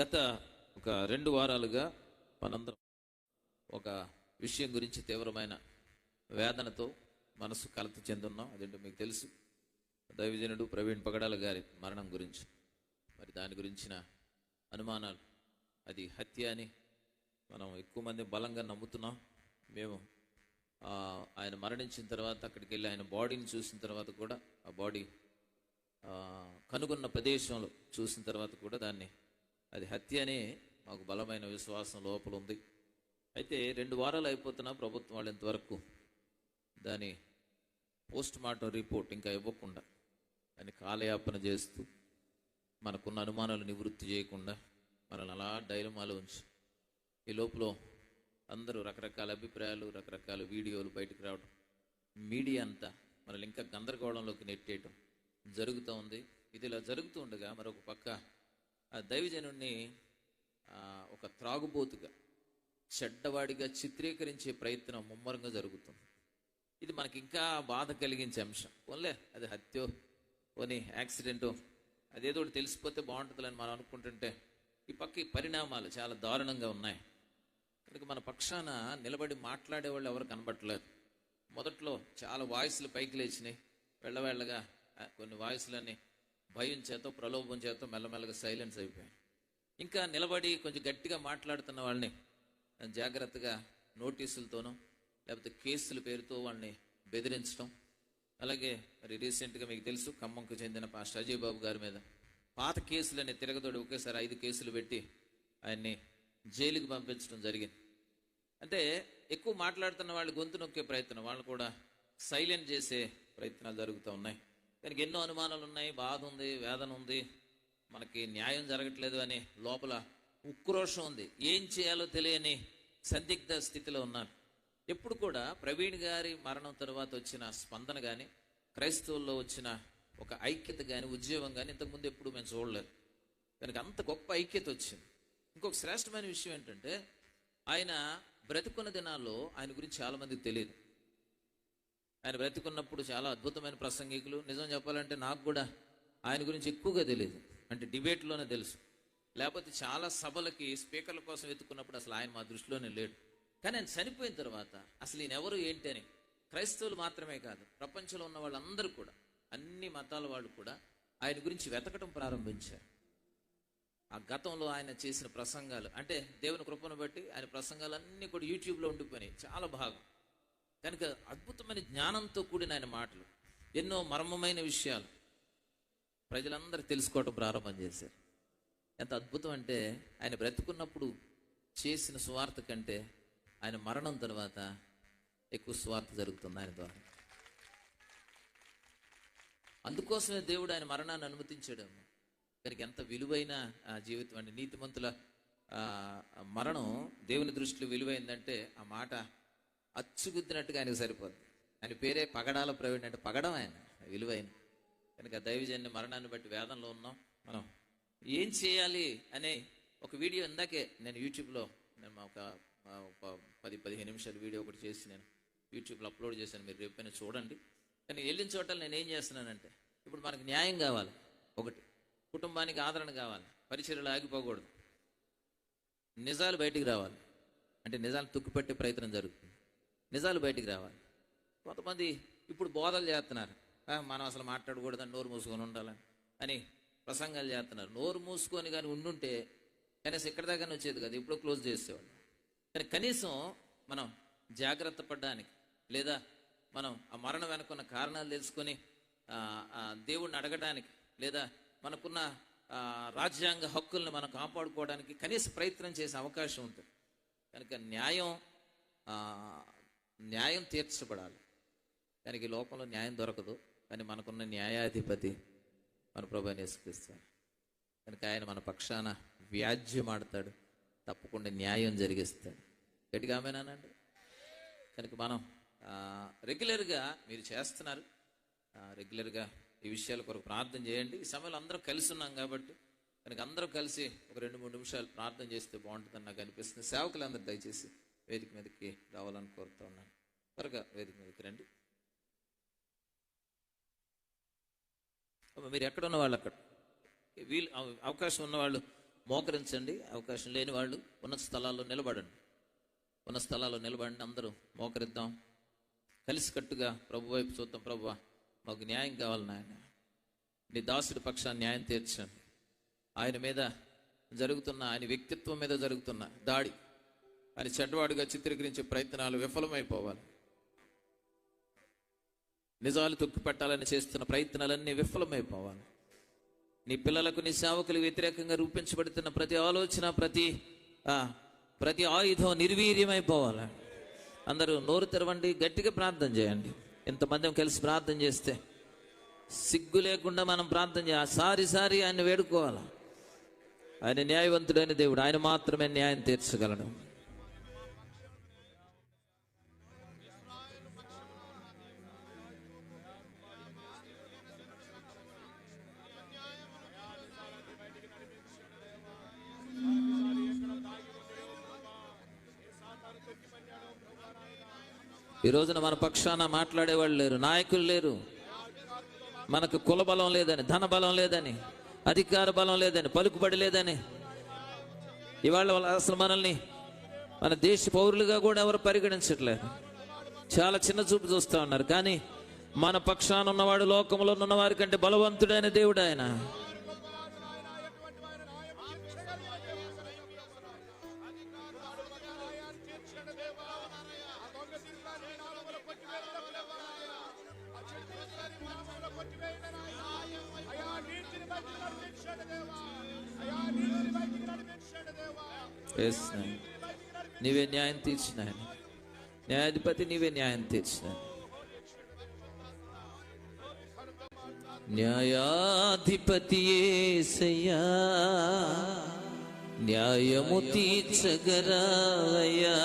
గత ఒక రెండు వారాలుగా మనందరం ఒక విషయం గురించి తీవ్రమైన వేదనతో మనసు కలత చెందున్నాం. అదేంటో మీకు తెలుసు. దైవజనుడు ప్రవీణ్ పగడాల గారి మరణం గురించి. మరి దాని గురించిన అనుమానాలు. అది హత్య అని మనం ఎక్కువ మంది బలంగా నమ్ముతున్నాం. మేము ఆయన మరణించిన తర్వాత అక్కడికి వెళ్ళి ఆయన బాడీని చూసిన తర్వాత కూడా ఆ బాడీ కనుగొన్న ప్రదేశంలో చూసిన తర్వాత కూడా దాన్ని అది హత్య అనే మాకు బలమైన విశ్వాసం లోపల ఉంది. అయితే రెండు వారాలు అయిపోతున్నా ప్రభుత్వం వాళ్ళు ఇంతవరకు దాని పోస్ట్ మార్టం రిపోర్ట్ ఇంకా ఇవ్వకుండా దాన్ని కాలయాపన చేస్తూ మనకున్న అనుమానాలు నివృత్తి చేయకుండా మనల్ని అలా డైలమాలో ఉంచి ఈ లోపల అందరూ రకరకాల అభిప్రాయాలు రకరకాల వీడియోలు బయటకు రావడం మీడియా అంతా మనల్ని ఇంకా గందరగోళంలోకి నెట్టేయటం జరుగుతూ ఉంది. ఇది ఇలా జరుగుతూ ఉండగా మరొక పక్క ఆ దైవజనుణ్ణి ఒక త్రాగుబోతుగా చెడ్డవాడిగా చిత్రీకరించే ప్రయత్నం ముమ్మరంగా జరుగుతుంది. ఇది మనకి ఇంకా బాధ కలిగించే అంశం. ఓన్లే అది హత్యో ఓని యాక్సిడెంటో అదేదో ఒకటి తెలిసిపోతే బాగుంటుందని మనం అనుకుంటుంటే ఈ పక్క ఈ పరిణామాలు చాలా దారుణంగా ఉన్నాయి. కనుక మన పక్షాన నిలబడి మాట్లాడే వాళ్ళు ఎవరు కనబట్టలేదు మొదట్లో చాలా వాయిస్లు పైకి లేచినాయి. వెళ్ళవెళ్ళగా కొన్ని వాయిస్లన్నీ భయం చేత ప్రలోభం చేత మెల్లమెల్లగా సైలెన్స్ అయిపోయాయి ఇంకా నిలబడి కొంచెం గట్టిగా మాట్లాడుతున్న వాళ్ళని జాగ్రత్తగా నోటీసులతోనూ లేకపోతే కేసుల పేరుతో వాళ్ళని బెదిరించడం అలాగే మరి రీసెంట్గా మీకు తెలుసు ఖమ్మంకు చెందిన పాస్టర్ అజయ్ బాబు గారి మీద పాత కేసులని తిరగతోడి ఒకేసారి ఐదు కేసులు పెట్టి ఆయన్ని జైలుకి పంపించడం జరిగింది. అంటే ఎక్కువ మాట్లాడుతున్న వాళ్ళు గొంతు నొక్కే ప్రయత్నం వాళ్ళు కూడా సైలెంట్ చేసే ప్రయత్నాలు జరుగుతూ ఉన్నాయి. దానికి ఎన్నో అనుమానాలు ఉన్నాయి బాధ ఉంది వేదన ఉంది మనకి న్యాయం జరగట్లేదు అని లోపల ఉక్రోషం ఉంది. ఏం చేయాలో తెలియని సందిగ్ధ స్థితిలో ఉన్నారు ఎప్పుడు కూడా ప్రవీణ్ గారి మరణం తర్వాత వచ్చిన స్పందన కానీ క్రైస్తవుల్లో వచ్చిన ఒక ఐక్యత కానీ ఉద్యోగం కానీ ఇంతకుముందు ఎప్పుడు మేము చూడలేదు. కనుక అంత గొప్ప ఐక్యత వచ్చింది. ఇంకొక శ్రేష్టమైన విషయం ఏంటంటే ఆయన బ్రతికున్న దినాల్లో ఆయన గురించి చాలా మందికి తెలియదు. ఆయన బ్రతికున్నప్పుడు చాలా అద్భుతమైన ప్రసంగికులు. నిజం చెప్పాలంటే నాకు కూడా ఆయన గురించి ఎక్కువగా తెలియదు అంటే డిబేట్లోనే తెలుసు. లేకపోతే చాలా సభలకి స్పీకర్ల కోసం వెతుకున్నప్పుడు అసలు ఆయన మా దృష్టిలోనే లేడు. కానీ ఆయన చనిపోయిన తర్వాత అసలు ఈయన ఎవరు ఏంటి అని క్రైస్తవులు మాత్రమే కాదు ప్రపంచంలో ఉన్న వాళ్ళందరూ కూడా అన్ని మతాల వాళ్ళు కూడా ఆయన గురించి వెతకడం ప్రారంభించారు. ఆ గతంలో ఆయన చేసిన ప్రసంగాలు అంటే దేవుని కృపను బట్టి ఆయన ప్రసంగాలన్నీ కూడా యూట్యూబ్లో ఉండిపోయినాయి. చాలా భాగం కనుక అద్భుతమైన జ్ఞానంతో కూడిన ఆయన మాటలు ఎన్నో మర్మమైన విషయాలు ప్రజలందరూ తెలుసుకోవటం ప్రారంభం చేశారు. ఎంత అద్భుతం అంటే ఆయన బ్రతుకున్నప్పుడు చేసిన సువార్త కంటే ఆయన మరణం తర్వాత ఎక్కువ సువార్త జరుగుతుంది ఆయన ద్వారా. అందుకోసమే దేవుడు ఆయన మరణాన్ని అనుమతించాడేమో కనుక ఎంత విలువైన జీవితం అండి. నీతిమంతుల ఆ, మరణం దేవుని దృష్టిలో విలువైందంటే ఆ మాట అచ్చుగుద్దినట్టుగా ఆయనకు సరిపోద్ది. ఆయన పేరే పగడాల ప్రవీణ్ అంటే పగడం ఆయన విలువైన. కనుక దైవజన్య మరణాన్ని బట్టి వేదంలో ఉన్నాం మనం. ఏం చేయాలి అనే ఒక వీడియో ఇందాకే నేను యూట్యూబ్లో నేను మా ఒక ఒక పది పదిహేను నిమిషాల వీడియో ఒకటి చేసి నేను యూట్యూబ్లో అప్లోడ్ చేశాను. మీరు రేపైనా చూడండి. కానీ వెళ్ళిన చోట నేను ఏం చేస్తున్నానంటే ఇప్పుడు మనకు న్యాయం కావాలి ఒకటి. కుటుంబానికి ఆదరణ కావాలి. పరిచర్యలు ఆగిపోకూడదు. నిజాలు బయటికి రావాలి. అంటే నిజాలు తుక్కుపెట్టే ప్రయత్నం జరుగుతుంది. నిజాలు బయటికి రావాలి. కొంతమంది ఇప్పుడు బోధలు చేస్తున్నారు. మనం అసలు మాట్లాడకూడదని నోరు మూసుకొని ఉండాలని అని ప్రసంగాలు చేస్తున్నారు. నోరు మూసుకొని కానీ ఉండుంటే కనీసం ఇక్కడ దాకా వచ్చేది కదా. ఇప్పుడు క్లోజ్ చేసేవాళ్ళు. కానీ కనీసం మనం జాగ్రత్త పడడానికి లేదా మనం ఆ మరణం వెనుకున్న కారణాలు తెలుసుకొని దేవుణ్ణి అడగడానికి లేదా మనకున్న రాజ్యాంగ హక్కుల్ని మనం కాపాడుకోవడానికి కనీస ప్రయత్నం చేసే అవకాశం ఉంటుంది. కనుక న్యాయం న్యాయం తీర్చబడాలి. దానికి లోపంలో లోకంలో న్యాయం దొరకదు. కానీ మనకున్న న్యాయాధిపతి మన ప్రభు యేసుక్రీస్తు కనుక ఆయన మన పక్షాన వ్యాజ్యం ఆడతాడు. తప్పకుండా న్యాయం జరిగిస్తాడు. గట్టిగా ఆమెనానండి? కనుక మనం రెగ్యులర్గా మీరు చేస్తున్నారు. రెగ్యులర్గా ఈ విషయాల కొరకు ప్రార్థన చేయండి. ఈ సమయంలో అందరం కలిసి ఉన్నాం కాబట్టి కనుక అందరం కలిసి ఒక రెండు మూడు నిమిషాలు ప్రార్థన చేస్తే బాగుంటుందని నాకు అనిపిస్తుంది. సేవకులందరూ దయచేసి వేదిక మీదకి రావాలని కోరుతా ఉన్నాను. త్వరగా వేదిక మీదకి రండి. మీరు ఎక్కడ ఉన్న వాళ్ళు అక్కడ వీళ్ళు అవకాశం ఉన్నవాళ్ళు మోకరించండి. అవకాశం లేని వాళ్ళు ఉన్న స్థలాల్లో నిలబడండి. ఉన్న స్థలాల్లో నిలబడండి. అందరూ మోకరిద్దాం. కలిసికట్టుగా ప్రభు వైపు చూద్దాం. ప్రభు మాకు న్యాయం కావాలి నాయన. నీ దాసుడి పక్షాన్ని న్యాయం తీర్చండి. ఆయన మీద జరుగుతున్న ఆయన వ్యక్తిత్వం మీద జరుగుతున్న దాడి అని చెడ్డవాడుగా చిత్రీకరించే ప్రయత్నాలు విఫలమైపోవాలి. నిజాలు తొక్కి పెట్టాలని చేస్తున్న ప్రయత్నాలన్నీ విఫలమైపోవాలి. నీ పిల్లలకు నీ సేవకులు వ్యతిరేకంగా రూపించబడుతున్న ప్రతి ఆలోచన ప్రతి ప్రతి ఆయుధం నిర్వీర్యమైపోవాలి. అందరూ నోరు తెరవండి గట్టిగా ప్రార్థన చేయండి. ఇంతమంది కలిసి ప్రార్థన చేస్తే సిగ్గు లేకుండా మనం ప్రార్థన చేయాలి సారి సారి ఆయన వేడుకోవాలి. ఆయన న్యాయవంతుడైన దేవుడు ఆయన మాత్రమే న్యాయం తీర్చగలడు. ఈ రోజున మన పక్షాన మాట్లాడేవాళ్ళు లేరు నాయకులు లేరు. మనకు కుల బలం లేదని ధన బలం లేదని అధికార బలం లేదని పలుకుబడి లేదని. ఇవాళ వాళ్ళ అసలు మనల్ని మన దేశ పౌరులుగా కూడా ఎవరు పరిగణించట్లేదు. చాలా చిన్న చూపు చూస్తూ ఉన్నారు. కానీ మన పక్షాన ఉన్నవాడు లోకంలో ఉన్న వారి కంటే బలవంతుడైన దేవుడు ఆయన. Yes, నాయన. నీవే న్యాయం తీర్చిన ఆయన న్యాయాధిపతి నీవే న్యాయం తీర్చిన న్యాయాధిపతి యేసయ్యా న్యాయము తీర్చగరావయ్యా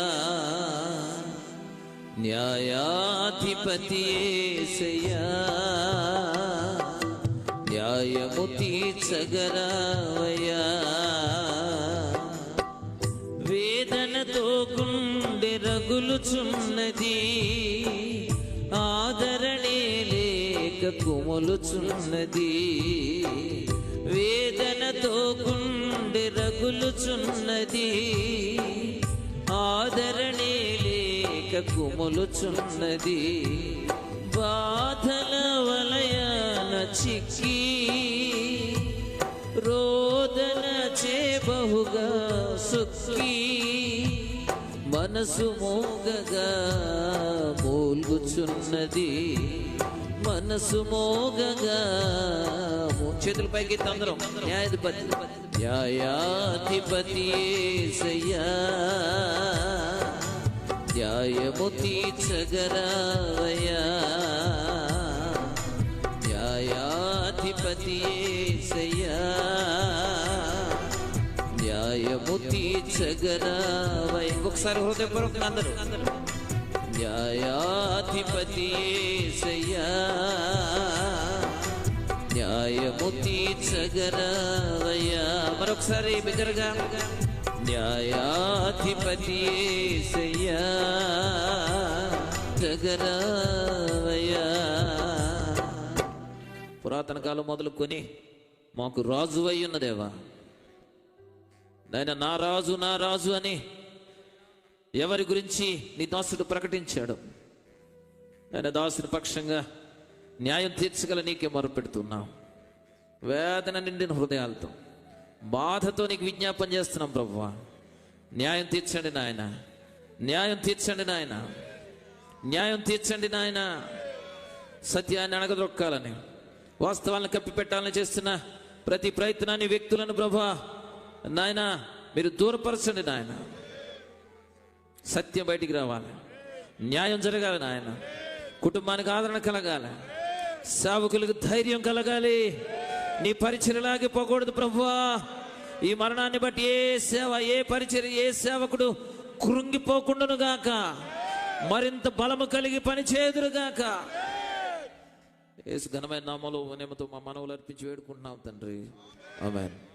న్యాయాధిపతి యేసయ్యా న్యాయము తీర్చగరావయ్యా రగులుచున్నది. ఆదరణే లేక కుమలుచున్నది. వేదనతో గుండె రగులుచున్నది. ఆదరణే లేక కుమలుచున్నది. బాధల వలయాన చిక్కి మనసు మోగగా మూల్గుచున్నది. మనసు మోగగా చేతుల పైకి ఎత్తి అందరం. న్యాయాధిపతి. న్యాయాధిపతి న్యాయము తీర్చగరావయా న్యాయాధిపతి యేసయ్యా న్యాయము తీర్చగరావ ఇంకొకసారి హృదయపూర్వకంగా అందరూ. న్యాయాధిపతి యేసయ్యా న్యాయము మరొకసారి బిగ్గరగా న్యాయాధిపతి యేసయ్యా పురాతన కాలం మొదలుకొని మాకు రాజు అయి నాయన నా రాజు నా రాజు అని ఎవరి గురించి నీ దాసుడు ప్రకటించాడు? ఆయన దాసుని పక్షంగా న్యాయం తీర్చగల నీకే మొరపెడుతున్నాం వేదన నిండిన హృదయాలతో బాధతో నీకు విజ్ఞాపన చేస్తున్నాం ప్రభువా. న్యాయం తీర్చండి నాయన న్యాయం తీర్చండి నాయన న్యాయం తీర్చండి నాయన. సత్యాన్ని అణగదొక్కాలని వాస్తవాలను కప్పిపెట్టాలని చేస్తున్న ప్రతి ప్రయత్నాన్ని వ్యక్తులను ప్రభా నాయన మీరు దూరపరచండి నాయన. సత్యం బయటికి రావాలి. న్యాయం జరగాలి నాయన. కుటుంబానికి ఆదరణ కలగాలి. సేవకులకు ధైర్యం కలగాలి. నీ పరిచయం పోకూడదు ప్రభువా. ఈ మరణాన్ని బట్టి ఏ సేవ ఏ పరిచయం ఏ సేవకుడు కృంగిపోకుండాను గాక. మరింత బలము కలిగి పని గాక. ఘనమైన నామలో నేమతో మా మనవులు అర్పించి వేడుకుంటున్నాం తండ్రి. ఆమెన్.